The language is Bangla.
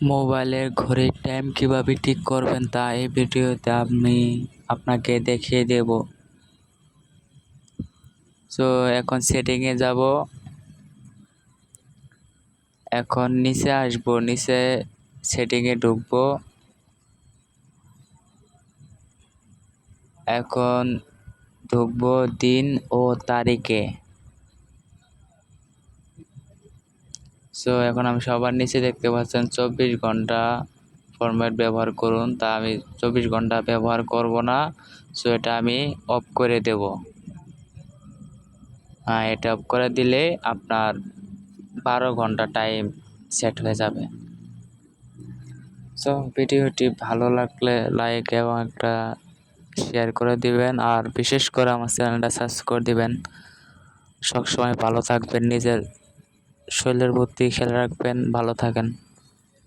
মোবাইলের ঘড়ির টাইম কীভাবে ঠিক করবেন তা এই ভিডিওতে আমি আপনাকে দেখিয়ে দেব। সো এখন সেটিংয়ে যাব। এখন নিচে আসব, নিচে সেটিংয়ে ঢুকবো। এখন ঢুকবো দিন ও তারিখে। সো এখন আমি সবার নিচে দেখতে পাচ্ছেন চব্বিশ ঘণ্টা ফরম্যাট ব্যবহার করুন। তা আমি চব্বিশ ঘণ্টা ব্যবহার করব না। সো এটা আমি অফ করে দেব। হ্যাঁ এটা অফ করে দিলে আপনার বারো ঘণ্টা টাইম সেট হয়ে যাবে। সো ভিডিওটি ভালো লাগলে লাইক এবং একটা শেয়ার করে দিবেন। আর বিশেষ করে আমার চ্যানেলটা সাবস্ক্রাইব করে দিবেন। সবসময় ভালো থাকবেন নিজের শরীরের প্রতি খেয়াল রাখবেন ভালো থাকেন।